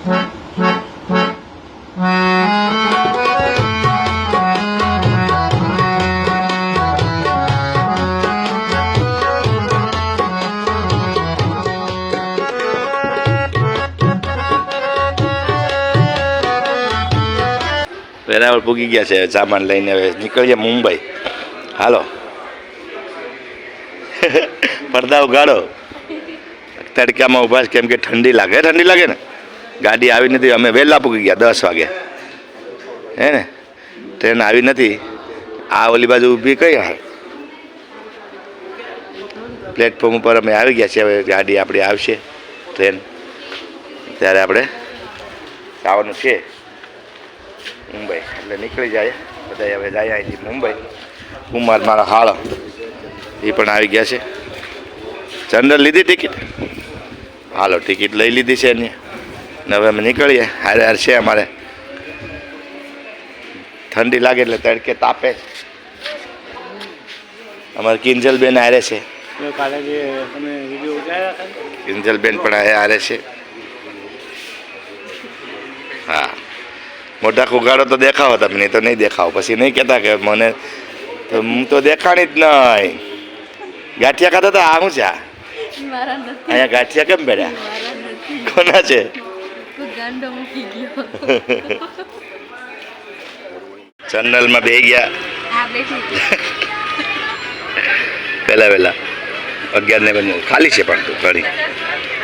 વેરાવળ પૂગી ગયા છે સામાન લઈને હવે નીકળીએ મુંબઈ. હાલો. પડદા ઉગાડો. તડકામાં ઊભા છે, કેમ કે ઠંડી લાગે ઠંડી લાગે ને? ગાડી આવી નથી, અમે વહેલા પૂકી ગયા, દસ વાગે. હે ને? ટ્રેન આવી નથી. આ ઓલી બાજુ ઊભી કઈ હાલ? પ્લેટફોર્મ ઉપર અમે આવી ગયા છીએ, હવે ગાડી આપણી આવશે, ટ્રેન. ત્યારે આપણે જવાનું છે. મુંબઈ, એટલે નીકળી જાય. બધા હવે જાય અહીંથી મુંબઈ. કુમાર મારા હાળ. એ પણ આવી ગયા છે. જનરલ લીધી ટિકિટ? હાલો, ટિકિટ લઈ લીધી છે એની. ને હવે અમે નીકળીએ. હારે હાર છે અમારે. ઠંડી લાગે એટલે તડકે તાપે. અમારે કિંજલબેન હારે છે. કિંજલબેન પણ હારે છે. હા. મોટા કુગાડો તો દેખાવો તમને તો નહીં દેખાવો. પછી નહીં કહેતા કે મને તો હું તો દેખાણી જ નહીં. ગાંઠિયા ખાતા હતા આ શું છે? અહીંયા ગાંઠિયા કેમ પડ્યા કોના છે? ગાંડો મૂકી ગયો. જનરલમાં બે ગયા. પહેલા વહેલા અગિયાર ને બને ખાલી છે પણ તું ઘણી.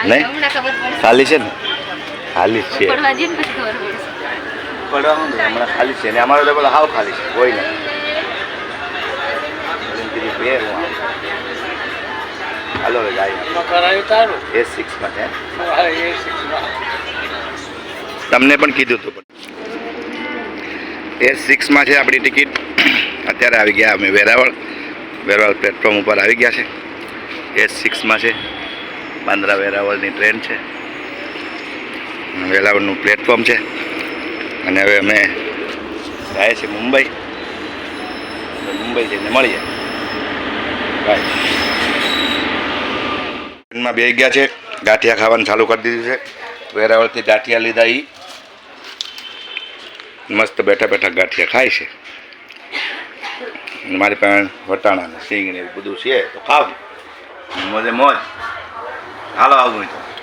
નહીં? ખાલી છે ને? ખાલી છે. પડવાનું હમણાં ખાલી છે. ને અમારો તો પેલો હાવ ખાલી છે કોઈ નહીં. હાલો તારું? એ સિક્સમાં છે. એ. તમને પણ કીધું હતું. એ સિક્સમાં છે આપણી ટિકિટ. અત્યારે આવી ગયા અમે વેરાવળ. વેરાવળ પ્લેટફોર્મ ઉપર આવી ગયા છે. એ સિક્સમાં છે. બાંદ્રા વેરાવળની ટ્રેન છે. વેરાવળનું પ્લેટફોર્મ છે. અને હવે અમે જાય છે મુંબઈ. મુંબઈ જઈને મળીએ. બાય ટ્રેનમાં બે ગયા છે. ગાંઠિયા ખાવાનું ચાલુ કરી દીધું છે. વેરાવળથી ગાંઠિયા લીધા એ મસ્ત બેઠા બેઠા ગાંઠિયા ખાય છે. મારી પાસે વટાણા ને સિંગ ને એવું બધું છે, તો ખાવ મોજે મોજ. હાલો આવું તો.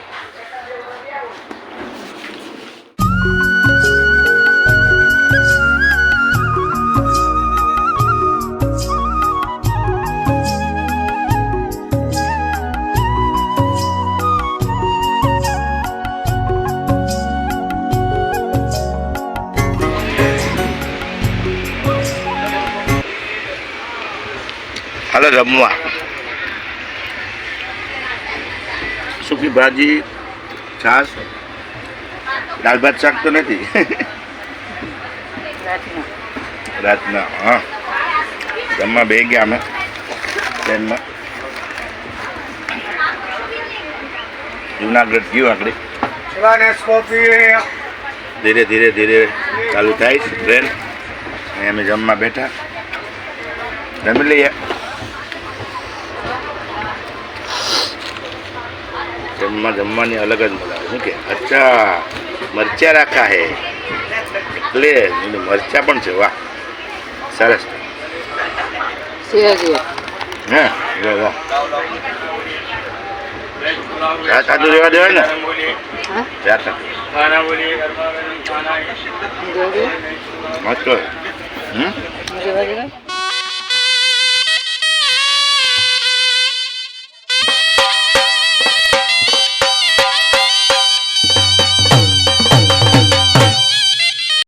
હાલો રમવા. સૂકી ભાજી? છાશ? દાળ ભાત શાક તો નથી. રાતના. હા. જમવા બે ગયા અમે ટ્રેનમાં. જુનાગઢ ગયું આગળ ધીરે ધીરે ધીરે ચાલુ થાય છે ટ્રેન. અહીં અમે જમવા બેઠા. જમી લઈએ. જમવા જમવાની અલગ જ મજા આવે. શું કે? અચ્છા મરચા રાખા હે. એટલે મરચા પણ છે વાહ. સરસ. હા ચા સાદું રહેવા દેવાય ને? ચા મસ્ત. હમ?